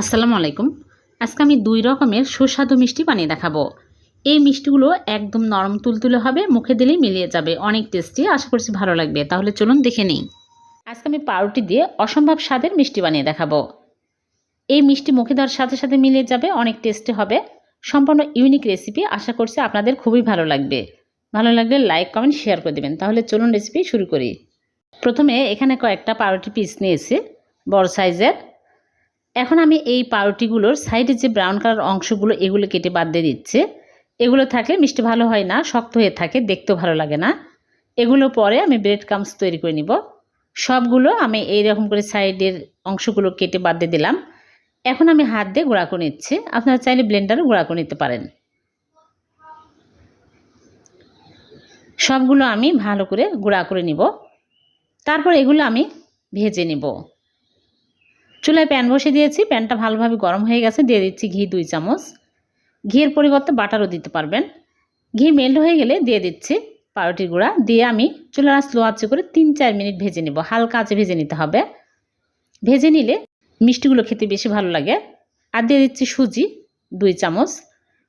আসসালামু আলাইকুম। আজকে আমি দুই রকমের সুস্বাদু মিষ্টি বানিয়ে দেখাবো। এই মিষ্টিগুলো একদম নরম তুলতুলে হবে, মুখে দিলেই মিলিয়ে যাবে। অনেক টেস্টি আশা করছি ভালো লাগবে। তাহলে চলুন দেখে নিই। আজকে আমি পাউরুটি দিয়ে অসম্ভব স্বাদের মিষ্টি বানিয়ে দেখাবো। এই মিষ্টি মুখে দেওয়ার সাথে সাথে মিলিয়ে যাবে, অনেক টেস্টি হবে। সম্পূর্ণ ইউনিক রেসিপি আশা করছি আপনাদের খুবই ভালো লাগবে। ভালো লাগলে লাইক কমেন্ট শেয়ার করে দেবেন। তাহলে চলুন রেসিপি শুরু করি। প্রথমে এখানে কয়েকটা পাউরুটি পিস নিয়েছি। বড় সাইজের এখন আমি এই পাউরুটিগুলোর সাইডে যে ব্রাউন কালার অংশগুলো এগুলো কেটে বাদ দিয়ে দিচ্ছে। এগুলো থাকলে মিষ্টি ভালো হয় না, শক্ত হয়ে থাকে, দেখতেও ভালো লাগে না। এগুলো পরে আমি ব্রেড কামস তৈরি করে নিব। সবগুলো আমি এই রকম করে সাইডের অংশগুলো কেটে বাদ দিয়ে দিলাম। এখন আমি হাত দিয়ে গুঁড়া করে নিচ্ছি। আপনারা চাইলে ব্লেন্ডারও গুঁড়া করে নিতে পারেন। সবগুলো আমি ভালো করে গুঁড়া করে নিব। তারপর এগুলো আমি ভেজে নিব। চুলায় প্যান বসে দিয়েছি, প্যানটা ভালোভাবে গরম হয়ে গেছে, দিয়ে দিচ্ছি ঘি দুই চামচ। ঘিয়ের পরিবর্তে বাটারও দিতে পারবেন। ঘি মেল্ট হয়ে গেলে দিয়ে দিচ্ছি পাউরুটির গুঁড়া, দিয়ে আমি চুলার স্লো আঁচে করে তিন চার মিনিট ভেজে নেব। হালকা আঁচে ভেজে নিতে হবে। ভেজে নিলে মিষ্টিগুলো খেতে বেশি ভালো লাগে। আর দিয়ে দিচ্ছি সুজি দুই চামচ।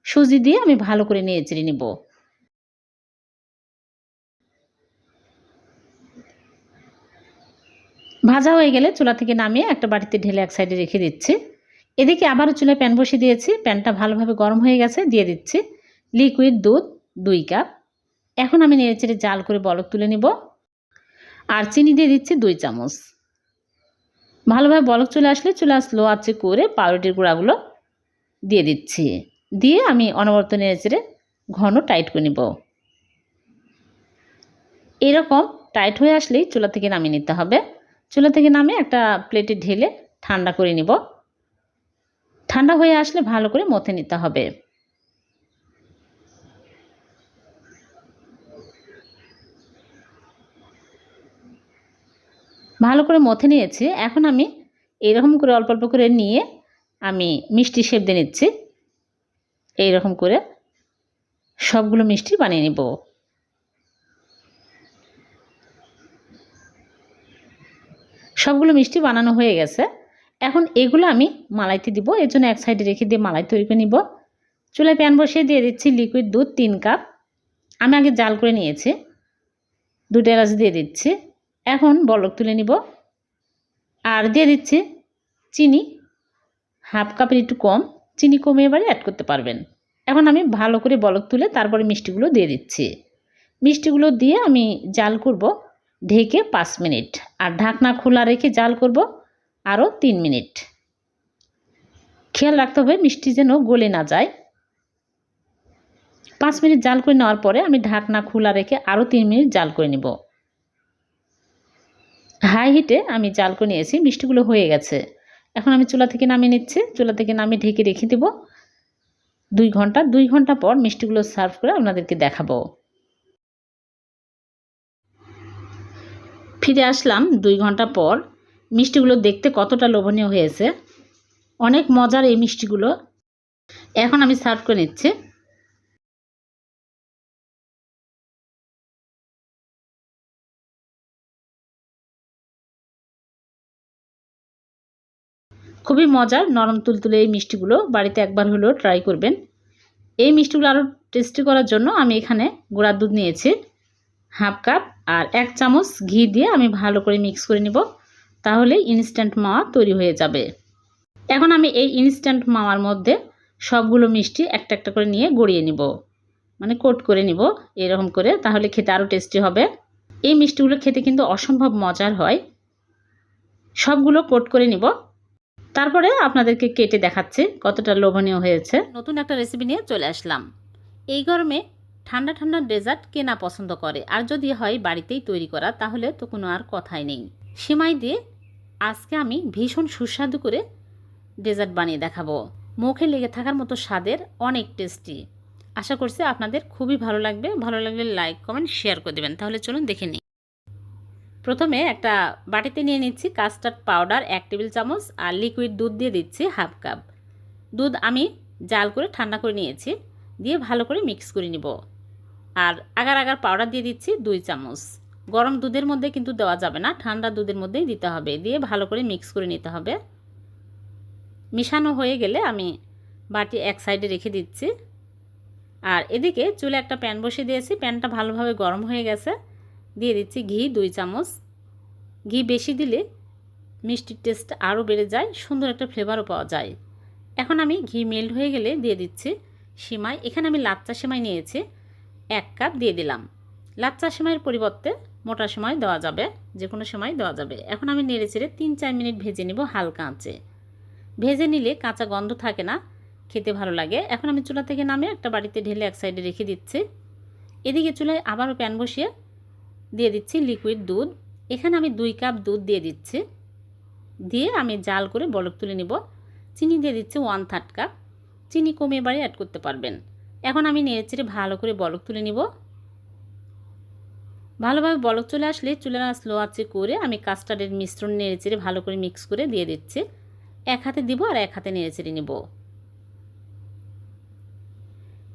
সুজি দিয়ে আমি ভালো করে নিয়ে চেড়ে নেব। ভাজা হয়ে গেলে চুলা থেকে নামিয়ে একটা বাটিতে ঢেলে এক সাইডে রেখে দিচ্ছি। এদিকে আবারও চুলায় প্যান বসিয়ে দিয়েছি। প্যানটা ভালোভাবে গরম হয়ে গেছে, দিয়ে দিচ্ছি লিকুইড দুধ দুই কাপ এখন আমি নেড়ে চেড়ে জাল করে বলক তুলে নিব আর চিনি দিয়ে দিচ্ছি দুই চামচ। ভালোভাবে বলক চলে আসলে চুলা স্লো আছে করে পাউরুটির গুঁড়াগুলো দিয়ে দিচ্ছি। দিয়ে আমি অনবরত নেড়ে চেড়ে ঘন টাইট করে নিব। এরকম টাইট হয়ে আসলেই চুলা থেকে নামিয়ে নিতে হবে। চুলা থেকে নামে একটা প্লেটে ঢেলে ঠান্ডা করে নিব। ঠান্ডা হয়ে আসলে ভালো করে মথে নিতে হবে। ভালো করে মথে নিয়েছি। এখন আমি এইরকম করে অল্প অল্প করে নিয়ে আমি মিষ্টি শেপ দিয়ে নিচ্ছি। এইরকম করে সবগুলো মিষ্টি বানিয়ে নিব। সবগুলো মিষ্টি বানানো হয়ে গেছে। এখন এগুলো আমি মালাইতে দিব। এর জন্য এক সাইডে রেখে দিয়ে মালাই তৈরি করে নিব। চুলায় প্যান বসিয়ে দিয়ে দিচ্ছি লিকুইড দুধ তিন কাপ। আমি আগে জাল করে নিয়েছি। দুটো এলাচ দিয়ে দিচ্ছি। এখন বলক তুলে নিব। আর দিয়ে দিচ্ছি চিনি। হাফ কাপের একটু কম। চিনি কমে এবারে অ্যাড করতে পারবেন। এখন আমি ভালো করে বলক তুলে তারপরে মিষ্টিগুলো দিয়ে দিচ্ছি। মিষ্টিগুলো দিয়ে আমি জাল করব। ঢেকে পাঁচ মিনিট আর ঢাকনা খোলা রেখে জাল করব আরও তিন মিনিট। খেয়াল রাখতে হবে মিষ্টি যেন গলে না যায়। পাঁচ মিনিট জাল করে নেওয়ার পরে আমি ঢাকনা খোলা রেখে আরও তিন মিনিট জাল করে নেব। হাই হিটে আমি জাল করে নিয়েছি, মিষ্টিগুলো হয়ে গেছে। এখন আমি চুলা থেকে নামিয়ে নিচ্ছি। চুলা থেকে নামিয়ে ঢেকে রেখে দেব। দুই ঘণ্টা দুই ঘণ্টা পর মিষ্টিগুলো সার্ভ করে আপনাদেরকে দেখাবো। ফিরে আসলাম দুই ঘণ্টা পর। মিষ্টিগুলো দেখতে কতটা লোভনীয় হয়েছে। অনেক মজার এই মিষ্টিগুলো। এখন আমি সার্ভ করে নিচ্ছি। খুবই মজার নরম তুলতুলে এই মিষ্টিগুলো। বাড়িতে একবার হলেও ট্রাই করবেন। এই মিষ্টিগুলো আরও টেস্টি করার জন্য আমি এখানে গোড়ার দুধ নিয়েছি। হাফ কাপ আর এক চামচ ঘি দিয়ে আমি ভালো করে মিক্স করে নিব, তাহলে ইনস্ট্যান্ট মাওয়া তৈরি হয়ে যাবে। এখন আমি এই ইনস্ট্যান্ট মাওয়ার মধ্যে সবগুলো মিষ্টি একটা একটা করে নিয়ে গড়িয়ে নিব মানে কোট করে নিব এরকম করে, তাহলে খেতে আরও টেস্টি হবে। এই মিষ্টিগুলো খেতে কিন্তু অসম্ভব মজার হয়। সবগুলো কোট করে নিব। তারপরে আপনাদেরকে কেটে দেখাচ্ছি কতটা লোভনীয় হয়েছে। নতুন একটা রেসিপি নিয়ে চলে আসলাম। এই গরমে ঠান্ডা ঠান্ডা ডেজার্ট কেনা পছন্দ করে। আর যদি হয় বাড়িতেই তৈরি করা, তাহলে তো কোনো আর কথাই নেই। সেমাই দিয়ে আজকে আমি ভীষণ সুস্বাদু করে ডেজার্ট বানিয়ে দেখাবো। মুখে লেগে থাকার মতো স্বাদের অনেক টেস্টি। আশা করছি আপনাদের খুবই ভালো লাগবে। ভালো লাগলে লাইক, কমেন্ট, শেয়ার করে দেবেন। তাহলে চলুন দেখে নিই। প্রথমে একটা বাটিতে নিয়ে নিচ্ছি কাস্টার্ড পাউডার, এক টেবিল চামচ, আর লিকুইড দুধ দিয়ে দিচ্ছি হাফ কাপ। দুধ আমি জাল করে ঠান্ডা করে নিয়েছি। দিয়ে ভালো করে মিক্স করে নিব। আর আগার আগার পাউডার দিয়ে দিচ্ছি দুই চামচ। গরম দুধের মধ্যে কিন্তু দেওয়া যাবে না, ঠান্ডা দুধের মধ্যেই দিতে হবে। দিয়ে ভালো করে মিক্স করে নিতে হবে। মিশানো হয়ে গেলে আমি বাটি এক সাইডে রেখে দিচ্ছি। আর এদিকে চুলে একটা প্যান বসিয়ে দিয়েছি। প্যানটা ভালোভাবে গরম হয়ে গেছে। দিয়ে দিচ্ছি ঘি দুই চামচ। ঘি বেশি দিলে মিষ্টির টেস্ট আরও বেড়ে যায়, সুন্দর একটা ফ্লেভারও পাওয়া যায়। এখন আমি ঘি মেল্ট হয়ে গেলে দিয়ে দিচ্ছি সিমাই। এখানে আমি লাচ্চা সিমাই নিয়েছি। এক কাপ দিয়ে দিলাম। লাচ্চা সিমাইয়ের পরিবর্তে মোটা সময় দেওয়া যাবে যে কোনো সময় দেওয়া যাবে। এখন আমি নেড়ে চেড়ে তিন চার মিনিট ভেজে নিব হালকা আঁচে। ভেজে নিলে কাঁচা গন্ধ থাকে না, খেতে ভালো লাগে। এখন আমি চুলা থেকে নামে একটা বাড়িতে ঢেলে এক সাইডে রেখে দিচ্ছি। এদিকে চুলায় আবারও প্যান বসিয়ে দিয়ে দিচ্ছি লিকুইড দুধ। এখানে আমি দুই কাপ দুধ দিয়ে দিচ্ছি। দিয়ে আমি জাল করে বলক তুলে নিব। চিনি দিয়ে দিচ্ছি ওয়ান থার্ড কাপ। চিনি কমে এবারে অ্যাড করতে পারবেন। এখন আমি নেড়ে চেড়ে ভালো করে বলক তুলে নিব। ভালোভাবে বলক চলে আসলে চুলা স্লো আঁচে করে আমি কাস্টার্ডের মিশ্রণ নেড়ে চেড়ে ভালো করে মিক্স করে দিয়ে দিচ্ছি। এক হাতে দিব আর এক হাতে নেড়ে চেড়ে নেব।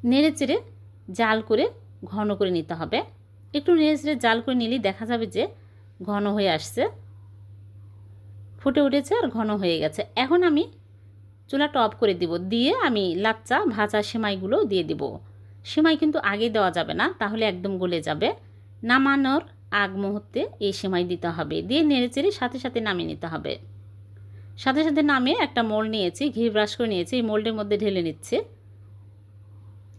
নেড়ে চেড়ে জাল করে ঘন করে নিতে হবে। একটু নেড়ে চেড়ে জাল করে নিলেই দেখা যাবে যে ঘন হয়ে আসছে। ফুটে উঠেছে আর ঘন হয়ে গেছে। এখন আমি চুলাটা অফ করে দিব। দিয়ে আমি লাচ্চা, ভাজা সেমাইগুলো দিয়ে দিব। সেমাই কিন্তু আগে দেওয়া যাবে না, তাহলে একদম গলে যাবে। নামানোর আগ মুহূর্তে এই সেমাই দিতে হবে। দিয়ে নেড়ে চেড়ে সাথে সাথে নামিয়ে নিতে হবে। সাথে সাথে নামিয়ে একটা মোল্ড নিয়েছি, ঘি ব্রাশ করে নিয়েছি, এই মোল্ডের মধ্যে ঢেলে নিচ্ছে।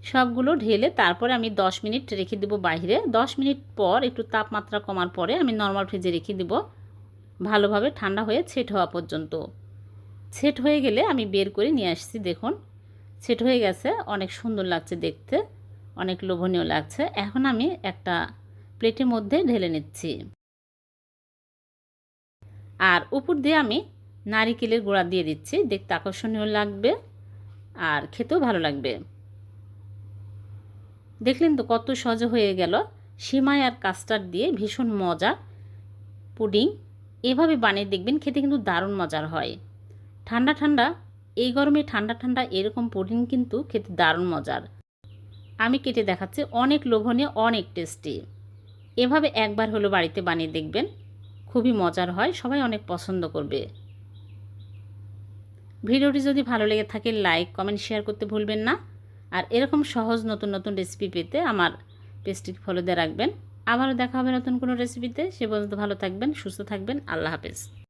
সবগুলো ঢেলে তারপরে আমি 10 মিনিট রেখে দেবো বাইরে। 10 মিনিট পর একটু তাপমাত্রা কমার পরে আমি নর্মাল ফ্রিজে রেখে দেবো। ভালোভাবে ঠান্ডা হয়ে ছেট হওয়া পর্যন্ত। ছেট হয়ে গেলে আমি বের করে নিয়ে আসছি, দেখুন। ছেট হয়ে গেছে, অনেক সুন্দর লাগছে দেখতে, অনেক লোভনীয় লাগছে। এখন আমি একটা প্লেটের মধ্যে ঢেলে নিচ্ছি। আর উপর দিয়ে আমি নারিকেলের গোড়া দিয়ে দিচ্ছি, দেখতে আকর্ষণীয় লাগবে আর খেতেও ভালো লাগবে। দেখলেন তো কত সহজ হয়ে গেল, সিমাই আর কাস্টার্ড দিয়ে ভীষণ মজা। পুডিং, এভাবে বানিয়ে দেখবেন, খেতে কিন্তু দারুণ মজার হয়। ঠান্ডা ঠান্ডা, এই গরমে ঠান্ডা ঠান্ডা এরকম পুডিং কিন্তু খেতে দারুণ মজার। আমি কেটে দেখাচ্ছি, অনেক লোভনীয়, অনেক টেস্টি। এভাবে একবার হলো বাড়িতে বানিয়ে দেখবেন, খুবই মজার হয়, সবাই অনেক পছন্দ করবে। ভিডিওটি যদি ভালো লেগে থাকে, লাইক, কমেন্ট, শেয়ার করতে ভুলবেন না। আর এরকম সহজ নতুন নতুন রেসিপি পেতে আমার পেজটি ফলো দিয়ে রাখবেন। আবারও দেখা হবে নতুন কোনো রেসিপিতে। সে পর্যন্ত ভালো থাকবেন, সুস্থ থাকবেন। আল্লাহ হাফেজ।